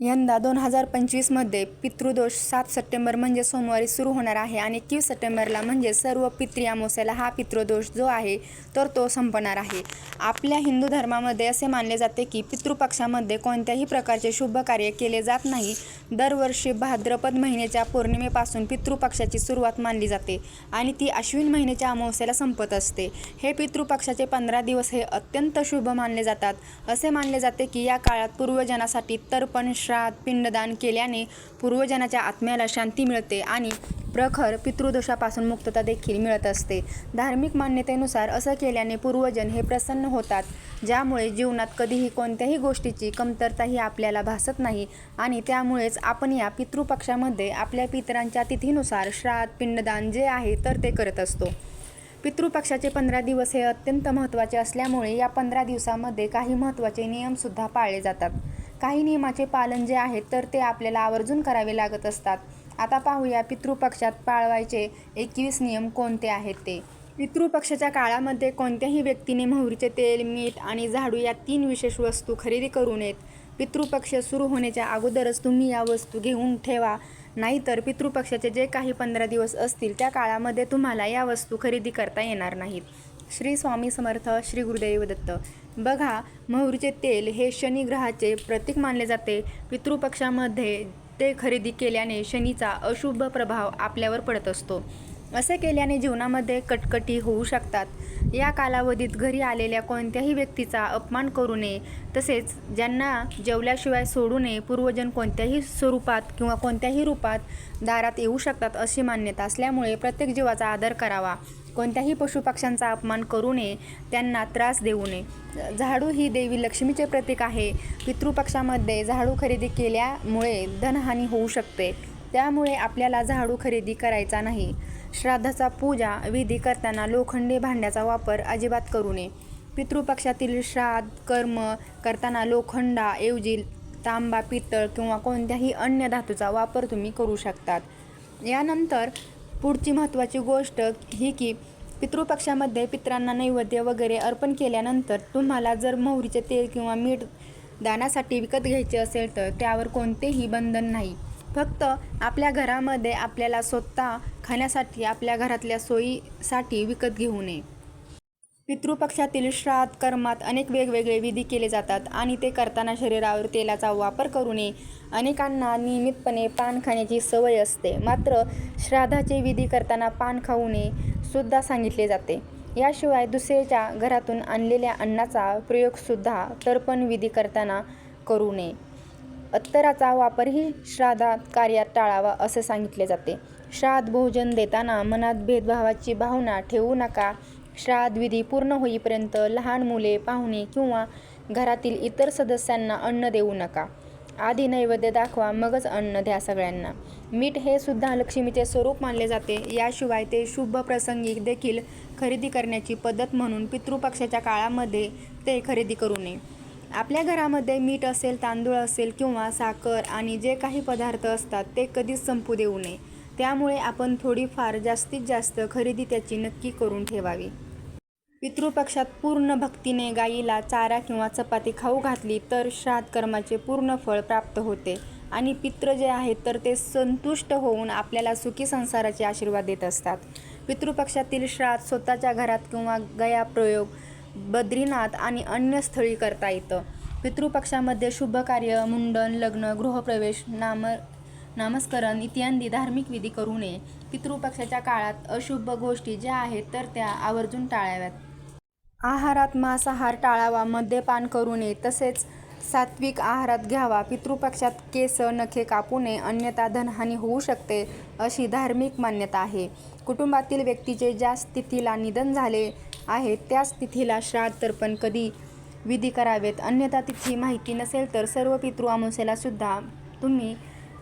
यंदा दोन हजार पंचवीसमध्ये पितृदोष सात सप्टेंबर म्हणजे सोमवारी सुरू होणार आहे आणि एकवीस सप्टेंबरला म्हणजे सर्व पितृ अमावस्याला हा पितृदोष जो आहे तर तो संपणार आहे. आपल्या हिंदू धर्मामध्ये असे मानले जाते की पितृपक्षामध्ये कोणत्याही प्रकारचे शुभ कार्य केले जात नाही. दरवर्षी भाद्रपद महिन्याच्या पौर्णिमेपासून पितृपक्षाची सुरुवात मानली जाते आणि ती अश्विन महिन्याच्या अमावस्याला संपत असते. हे पितृपक्षाचे पंधरा दिवस हे अत्यंत शुभ मानले जातात. असे मानले जाते की या काळात पूर्वजनासाठी तर्पण श्राद्ध पिंडदान केल्याने पूर्वजनाच्या आत्म्याला शांती मिळते आणि प्रखर पितृदोषापासून मुक्तता देखील मिळत असते. धार्मिक मान्यतेनुसार असं केल्याने पूर्वजन हे प्रसन्न होतात ज्यामुळे जीवनात कधीही कोणत्याही गोष्टीची कमतरताही आपल्याला भासत नाही आणि त्यामुळेच आपण या पितृपक्षामध्ये आपल्या पितरांच्या तिथीनुसार श्राद्ध पिंडदान जे आहे तर ते करत असतो. पितृपक्षाचे पंधरा दिवस हे अत्यंत महत्त्वाचे असल्यामुळे या पंधरा दिवसामध्ये काही महत्त्वाचे नियमसुद्धा पाळले जातात. काही नियमाचे पालन जे आहे तर ते आपल्याला आवर्जून करावे लागत असतात. आता पाहूया पितृपक्षात पाळवायचे एकवीस नियम कोणते आहेत ते? पितृपक्षाच्या काळामध्ये कोणत्याही व्यक्तीने मोहरीचे तेल मीठ आणि झाडू या तीन विशेष वस्तू खरेदी करू नयेत. पितृपक्ष सुरू होण्याच्या अगोदरच तुम्ही या वस्तू घेऊन ठेवा. नाहीतर पितृपक्षाचे जे काही पंधरा दिवस असतील त्या काळामध्ये तुम्हाला या वस्तू खरेदी करता येणार नाहीत. श्री स्वामी समर्थ श्री गुरुदेव दत्त. बघा महुरीचे तेल हे शनी ग्रहाचे प्रतीक मानले जाते. पितृपक्षामध्ये ते खरेदी केल्याने शनीचा अशुभ प्रभाव आपल्यावर पडत असतो. असे केल्याने जीवनामध्ये कटकटी होऊ शकतात. या कालावधीत घरी आलेल्या कोणत्याही व्यक्तीचा अपमान करू नये. तसेच ज्यांना जेवल्याशिवाय सोडू नये पूर्वजन कोणत्याही स्वरूपात किंवा कोणत्याही रूपात दारात येऊ शकतात अशी मान्यता असल्यामुळे प्रत्येक जीवाचा आदर करावा. कोणत्याही पशुपक्ष्यांचा अपमान करू नये त्यांना त्रास देऊ नये. झाडू ही देवी लक्ष्मीचे प्रतीक आहे. पितृपक्षामध्ये झाडू खरेदी केल्यामुळे धनहानी होऊ शकते. त्यामुळे आपल्याला झाडू खरेदी करायचा नाही. श्राद्धाचा पूजा विधी करताना लोखंडी भांड्याचा वापर अजिबात करू नये. पितृपक्षातील श्राद्ध कर्म करताना लोखंडाऐवजी तांबा पितळ किंवा कोणत्याही अन्य धातूचा वापर तुम्ही करू शकतात. यानंतर पुढची महत्त्वाची गोष्ट ही की पितृपक्षामध्ये पितरांना नैवेद्य वगैरे अर्पण केल्यानंतर तुम्हाला जर मोहरीचे तेल किंवा मीठ दानासाठी विकत घ्यायचे असेल तर त्यावर कोणतेही बंधन नाही. फक्त आपल्या घरामध्ये आपल्याला स्वतः खाण्यासाठी आपल्या घरातल्या सोयीसाठी विकत घेऊ नये. पितृपक्षातील श्राद्ध कर्मात अनेक वेगवेगळे विधी केले जातात आणि ते करताना शरीरावर तेलाचा वापर करू नये. अनेकांना नियमितपणे पान खाण्याची सवय असते मात्र श्राद्धाचे विधी करताना पान खाऊ नये सुद्धा सांगितले जाते. याशिवाय दुसऱ्याच्या घरातून आणलेल्या अन्नाचा प्रयोगसुद्धा तर्पण विधी करताना करू नये. अत्तराचा वापरही श्राद्धात कार्यात टाळावा असे सांगितले जाते. श्राद्ध भोजन देताना मनात भेदभावाची भावना ठेवू नका. श्राद्ध विधी पूर्ण होईपर्यंत लहान मुले पाहुणे किंवा घरातील इतर सदस्यांना अन्न देऊ नका. आधी नैवेद्य दाखवा मगच अन्न द्या सगळ्यांना. मीठ हे सुद्धा लक्ष्मीचे स्वरूप मानले जाते. याशिवाय ते शुभ प्रसंगी देखील खरेदी करण्याची पद्धत म्हणून पितृपक्षाच्या काळामध्ये ते खरेदी करू नये. आपल्या घरामध्ये मीठ असेल तांदूळ असेल किंवा साखर आणि जे काही पदार्थ असतात ते कधीच संपू देऊ नये. त्यामुळे आपण थोडीफार जास्तीत जास्त खरेदी त्याची नक्की करून ठेवावी. पितृपक्षात पूर्ण भक्तीने गायीला चारा किंवा चपाती खाऊ घातली तर श्राद्ध कर्माचे पूर्ण फळ प्राप्त होते आणि पित्र जे आहेत तर ते संतुष्ट होऊन आपल्याला सुखी संसाराचे आशीर्वाद देत असतात. पितृपक्षातील श्राद्ध स्वतःच्या घरात किंवा गया प्रयोग बद्रीनाथ आणि अन्य स्थळी करता येतं. पितृपक्षामध्ये शुभ कार्य मुंडन लग्न गृहप्रवेश नाम नामस्करण इत्यादी धार्मिक विधी करू नये. पितृपक्षाच्या काळात अशुभ गोष्टी ज्या आहेत तर त्या आवर्जून टाळाव्यात. आहारात मांसाहार टाळावा मद्यपान करू नये. तसेच सात्विक आहारात घ्यावा. पितृपक्षात केस नखे कापू नये. अन्यथा धनहानी होऊ शकते अशी धार्मिक मान्यता आहे. कुटुंबातील व्यक्तीचे ज्या स्थितीला निधन झाले आहे त्याच तिथीला श्राद्ध तर्पण कधी विधी करावेत अन्यथा तिथी माहिती नसेल तर सर्व पितृ अमावस्येला सुद्धा तुम्ही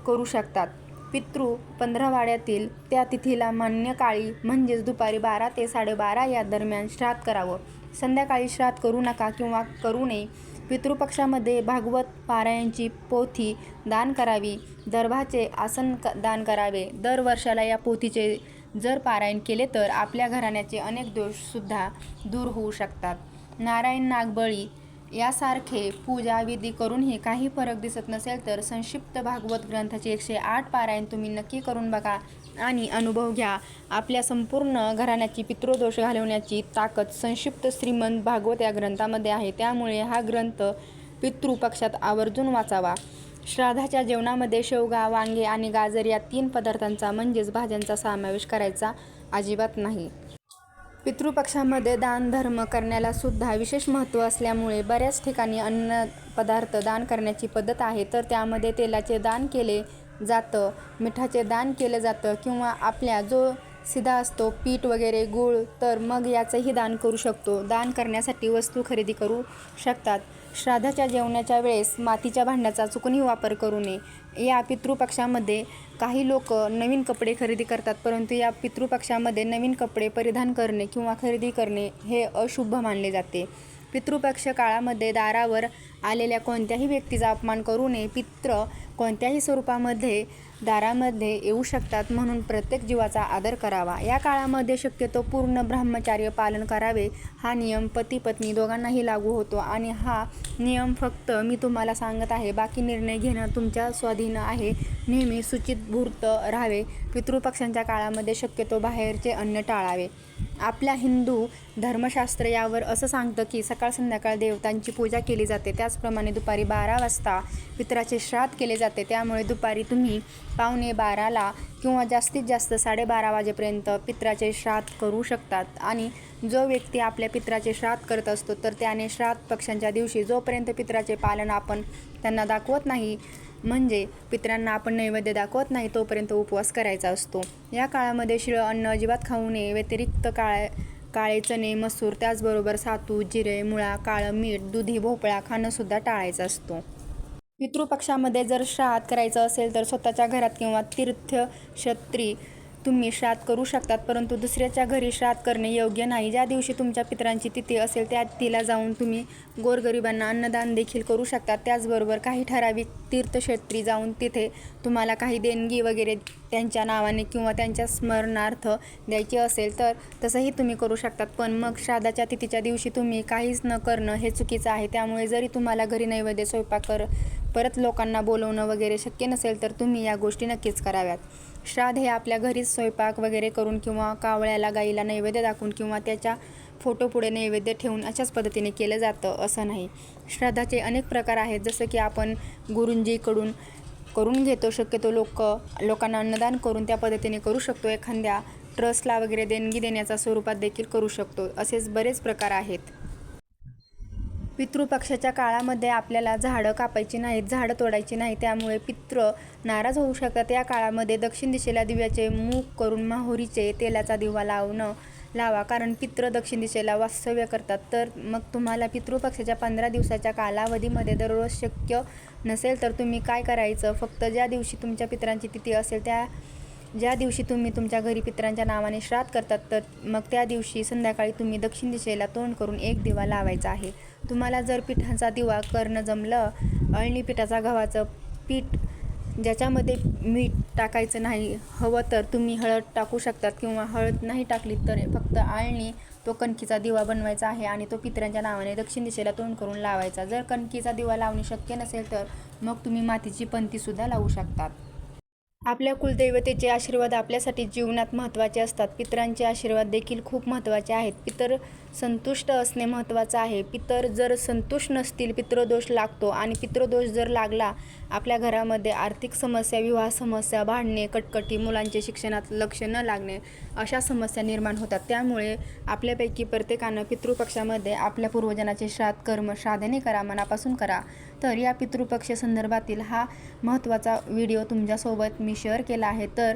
करू शकतात. पितृ पंधरवाड्यातील त्या तिथीला मान्य काळी म्हणजेच दुपारी बारा ते साडेबारा या दरम्यान श्राद्ध करावं. संध्याकाळी श्राद्ध करू नका किंवा करू नये. पितृपक्षामध्ये भागवत पारायणची पोथी दान करावी. दर्भाचे आसन क दान करावे. दर वर्षाला या पोथीचे जर पारायण केले तर आपल्या घराण्याचे अनेक दोषसुद्धा दूर होऊ शकतात. नारायण नागबळी यासारखे पूजा विधी करूनही काही फरक दिसत नसेल तर संक्षिप्त भागवत ग्रंथाचे एकशे आठ पारायण तुम्ही नक्की करून बघा आणि अनुभव घ्या. आपल्या संपूर्ण घराण्याची पितृदोष घालवण्याची ताकद संक्षिप्त श्रीमंत भागवत या ग्रंथामध्ये आहे. त्यामुळे हा ग्रंथ पितृपक्षात आवर्जून वाचावा. श्राद्धाच्या जेवणामध्ये शेवगा वांगे आणि गाजर या तीन पदार्थांचा म्हणजेच भाज्यांचा समावेश करायचा अजिबात नाही. पितृपक्षामध्ये दान धर्म करण्याला सुद्धा विशेष महत्त्व असल्यामुळे बऱ्याच ठिकाणी अन्न पदार्थ दान करण्याची पद्धत आहे. तर त्यामध्ये तेलाचे दान केले जातं मिठाचे दान केलं जातं किंवा आपल्या जो सिधा असतो पीठ वगैरे गूळ तर मग याचंही दान करू शकतो. दान करण्यासाठी वस्तू खरेदी करू शकतात. श्राद्धाच्या जेवणाच्या वेळेस मातीच्या भांड्याचा चुकूनही वापर करू नये. या पितृपक्षामध्ये काही लोक नवीन कपडे खरेदी करतात परंतु या पितृपक्षामध्ये नवीन कपडे परिधान करणे किंवा खरेदी करणे हे अशुभ मानले जाते. पितृपक्ष काळामध्ये दारावर आलेल्या कोणत्याही व्यक्तीचा अपमान करू नये. पित्र कोणत्याही स्वरूपामध्ये दारामध्ये येऊ शकतात म्हणून प्रत्येक जीवाचा आदर करावा. या काळामध्ये शक्यतो पूर्ण ब्रह्मचार्य पालन करावे. हा नियम पती पत्नी दोघांनाही लागू होतो आणि हा नियम फक्त मी तुम्हाला सांगत आहे. बाकी निर्णय घेणं तुमच्या स्वाधीन आहे. नेहमी सुचितभूर्त राहावे. पितृपक्षांच्या काळामध्ये शक्यतो बाहेरचे अन्न टाळावे. आपल्या हिंदू धर्मशास्त्र यावर असं सांगतं की सकाळ संध्याकाळ देवतांची पूजा केली जाते. त्याचप्रमाणे दुपारी बारा वाजता पितराचे श्राद्ध केले जाते. त्यामुळे दुपारी तुम्ही पावणे बाराला किंवा जास्तीत जास्त साडेबारा वाजेपर्यंत पित्राचे श्राद्ध करू शकतात. आणि जो व्यक्ती आपल्या पित्राचे श्राद्ध करत असतो तर त्याने श्राद्ध पक्षांच्या दिवशी जोपर्यंत पित्राचे पालन आपण त्यांना दाखवत नाही म्हणजे पितरांना आपण नैवेद्य दाखवत नाही तोपर्यंत उपवास करायचा असतो. या काळामध्ये शिळं अन्न अजिबात खाऊ नये. व्यतिरिक्त काळे काळे चणे मसूर त्याचबरोबर सातू जिरे मुळा काळं मीठ दुधी भोपळा खाणंसुद्धा टाळायचं असतो. पितृपक्षामध्ये जर श्राद्ध करायचं असेल तर स्वतःच्या घरात किंवा तीर्थक्षत्री तुम्ही श्राद्ध करू शकतात परंतु दुसऱ्याच्या घरी श्राद्ध करणे योग्य नाही. ज्या दिवशी तुमच्या पितरांची तिथी असेल त्या तिला जाऊन तुम्ही गोरगरिबांना अन्नदान देखील करू शकतात. त्याचबरोबर काही ठराविक तीर्थक्षेत्री जाऊन तिथे तुम्हाला काही देणगी वगैरे त्यांच्या नावाने किंवा त्यांच्या स्मरणार्थ द्यायची असेल तर तसंही तुम्ही करू शकतात. पण मग श्राद्धाच्या तिथीच्या दिवशी तुम्ही काहीच न करणं हे चुकीचं आहे. त्यामुळे जरी तुम्हाला घरी नैवेद्य स्वयंपाक कर परत लोकांना बोलवणं वगैरे शक्य नसेल तर तुम्ही या गोष्टी नक्कीच कराव्यात. श्राद्ध हे आपल्या घरीच स्वयंपाक वगैरे करून किंवा कावळ्याला गाईला नैवेद्य दाखवून किंवा त्याच्या फोटो पुढे नैवेद्य ठेवून अशाच पद्धतीने केलं जातं असं नाही. श्राद्धाचे अनेक प्रकार आहेत. जसं की आपण गुरुंजीकडून करून घेतो शक्यतो लोक लोकांना अन्नदान करून त्या पद्धतीने करू शकतो. एखाद्या ट्रस्टला वगैरे देणगी देण्याच्या स्वरूपात देखील करू शकतो. असेच बरेच प्रकार आहेत. पितृपक्षाच्या काळामध्ये आपल्याला झाडं कापायची नाहीत झाडं तोडायची नाही त्यामुळे पित्र नाराज होऊ शकतात. या काळामध्ये दक्षिण दिशेला दिव्याचे मूग करून माहुरीचे तेलाचा दिवा लावणं लावा कारण पित्र दक्षिण दिशेला वास्तव्य करतात. तर मग तुम्हाला पितृपक्षाच्या पंधरा दिवसाच्या कालावधीमध्ये दररोज शक्य नसेल तर तुम्ही काय करायचं? फक्त ज्या दिवशी तुमच्या पित्रांची तिथी असेल त्या ज्या दिवशी तुम्ही तुमच्या घरी पितरांच्या नावाने श्राद्ध करतात तर मग त्या दिवशी संध्याकाळी तुम्ही दक्षिण दिशेला तोंड करून एक दिवा लावायचा आहे. तुम्हाला जर पिठाचा दिवा करणं जमलं अळणी पिठाचा गव्हाचं पीठ ज्याच्यामध्ये मीठ टाकायचं नाही हवं तर तुम्ही हळद टाकू शकतात किंवा हळद नाही टाकली तर फक्त आळणी तो कणकीचा दिवा बनवायचा आहे आणि तो पितरांच्या नावाने दक्षिण दिशेला तोंड करून लावायचा. जर कणकीचा दिवा लावणे शक्य नसेल तर मग तुम्ही मातीची पंतीसुद्धा लावू शकतात. आपल्या कुलदैवतेचे आशीर्वाद आपल्यासाठी जीवनात महत्त्वाचे असतात. पितरांचे आशीर्वाद देखील खूप महत्त्वाचे आहेत. पितर संतुष्ट असणे महत्त्वाचं आहे. पितर जर संतुष्ट नसतील पितृदोष लागतो आणि पितृदोष जर लागला आपल्या घरामध्ये आर्थिक समस्या विवाह समस्या भांडणे कटकटी मुलांचे शिक्षणात लक्ष न लागणे अशा समस्या निर्माण होतात. त्यामुळे आपल्यापैकी प्रत्येकानं पितृपक्षामध्ये आपल्या पूर्वजनाचे श्राद्ध कर्म श्राद्धने करा मनापासून करा. तर या पितृपक्ष संदर्भातील हा महत्त्वाचा व्हिडिओ तुमच्यासोबत मी शेअर केला आहे. तर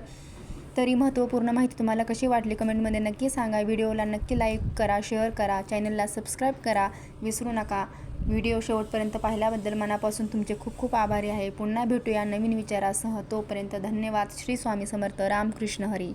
तरी महत्त्वपूर्ण माहिती तुम्हाला कशी वाटली कमेंटमध्ये नक्की सांगा. व्हिडिओला नक्की लाईक करा शेअर करा चॅनलला सबस्क्राईब करा. विसरू नका. व्हिडिओ शेवटपर्यंत पाहिल्याबद्दल मनापासून तुमचे खूप खूप आभारी आहे. पुन्हा भेटूया नवीन विचारासह. तोपर्यंत धन्यवाद. श्री स्वामी समर्थ. रामकृष्ण हरी.